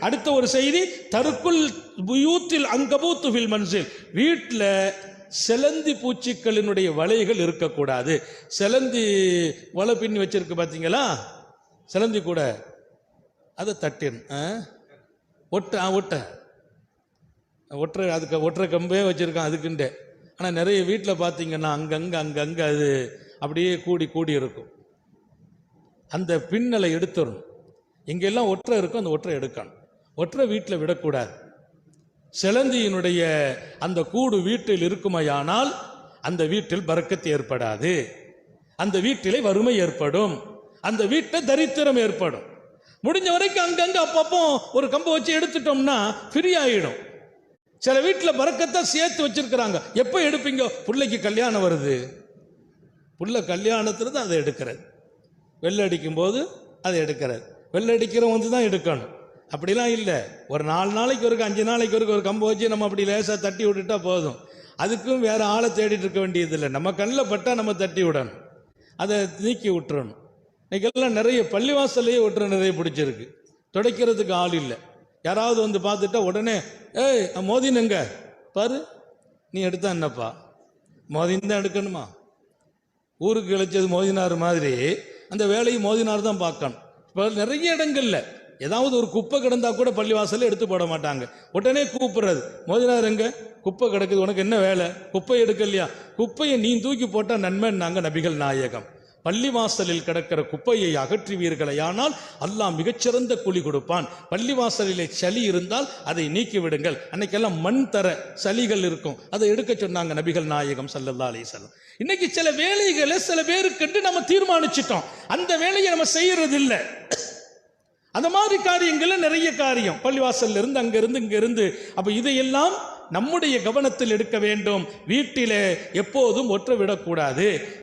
அடுத்த ஒரு செய்தி தருக்குள் புயூத்தில் அங்கபூத்து ஃபில் மன்சில். வீட்டில் செலந்தி பூச்சிக்களினுடைய வலைகள் இருக்கக்கூடாது. செலந்தி வலை பின்னி வச்சிருக்கு பார்த்தீங்களா செலந்தி கூட. அதை தட்டின் ஒட்ட ஆ, ஒட்ட. ஒற்றை அதுக்கு ஒற்றை கம்பே வச்சுருக்கான் அதுக்குண்டே. ஆனால் நிறைய வீட்டில் பார்த்தீங்கன்னா அங்கங்கே அங்கங்கே அது அப்படியே கூடி கூடி இருக்கும். அந்த பின்னலை எடுத்துடணும் எங்கெல்லாம் ஒற்றை இருக்கும் அந்த ஒற்றை எடுக்கணும். ஒற்றை வீட்டில் விடக்கூடாது. சிலந்தியினுடைய அந்த கூடு வீட்டில் இருக்குமையானால் அந்த வீட்டில் பறக்கத்து ஏற்படாது. அந்த வீட்டிலே வறுமை ஏற்படும். அந்த வீட்டில் தரித்திரம் ஏற்படும். முடிஞ்ச வரைக்கும் அங்கங்க அப்பப்போ ஒரு கம்பை வச்சு எடுத்துட்டோம்னா ஃப்ரீ ஆயிடும். சில வீட்டில் பறக்கத்தை சேர்த்து வச்சிருக்கிறாங்க. எப்போ எடுப்பீங்க? பிள்ளைக்கு கல்யாணம் வருது. புள்ள கல்யாணத்தில் தான் அதை எடுக்கிறது. வெள்ளை அடிக்கும்போது அதை எடுக்கிறது. வெள்ளை அடிக்கிறவன் வந்து தான் எடுக்கணும். அப்படிலாம் இல்லை. ஒரு நாலு நாளைக்கு ஒரு அஞ்சு நாளைக்கு ஒரு ஒரு கம்பு வச்சு நம்ம அப்படி லேசாக தட்டி விட்டுட்டா போதும். அதுக்கும் வேறு ஆளை தேடிட்டு இருக்க வேண்டியதில்லை நம்ம கண்ணில் பட்டால் நம்ம தட்டி விடணும். அதை நீக்கி விட்டுறணும். இன்றைக்கெல்லாம் நிறைய பள்ளிவாசல்லையே விட்டுற நிறைய பிடிச்சிருக்கு. துடைக்கிறதுக்கு ஆள் இல்லை. யாராவது வந்து பார்த்துட்டா உடனே ஏய் மோதினுங்க பாரு நீ எடுத்தா என்னப்பா? மோதின் தான் எடுக்கணுமா? ஊருக்கு இழைச்சது மோதினார் மாதிரி அந்த வேலையை மோதினார் தான் பார்க்கணும். இப்போ நிறைய இடங்கள்ல ஏதாவது ஒரு குப்பை கிடந்தா கூட பள்ளிவாசலில் எடுத்து போட மாட்டாங்க. உடனே கூப்பிடுறது மோதினார் எங்க குப்பை கிடக்குது உனக்கு என்ன வேலை? குப்பை எடுக்கலையா குப்பையை நீ தூக்கி போட்டா நன்மைன்னாங்க நபிகள் நாயகம். பள்ளிவாசலில் கிடக்கிற குப்பையை அகற்றுவீர்களையானால் அல்லாஹ் மிகச்சிறந்த கூலி கொடுப்பான். பள்ளிவாசலிலே சளி இருந்தால் அதை நீக்கி விடுங்கள் அன்னைக்கெல்லாம் மண் தர சளிகள் இருக்கும். அதை எடுக்க சொன்னாங்க நபிகள் நாயகம் சல்லல்லா அலைஹி வஸல்லம். இன்னைக்கு சில வேலைகளை சில பேருக்கு நம்ம தீர்மானிச்சிட்டோம். அந்த வேலையை நம்ம செய்யறது இல்லை அந்த மாதிரி காரியங்கள்ல நிறைய காரியம். பள்ளிவாசல்ல இருந்து அங்க இருந்து இங்க இருந்து அப்ப இதையெல்லாம் நம்முடைய கவனத்தில் எடுக்க வேண்டும். வீட்டிலே எப்போதும் ஒற்றை விடக்கூடாது.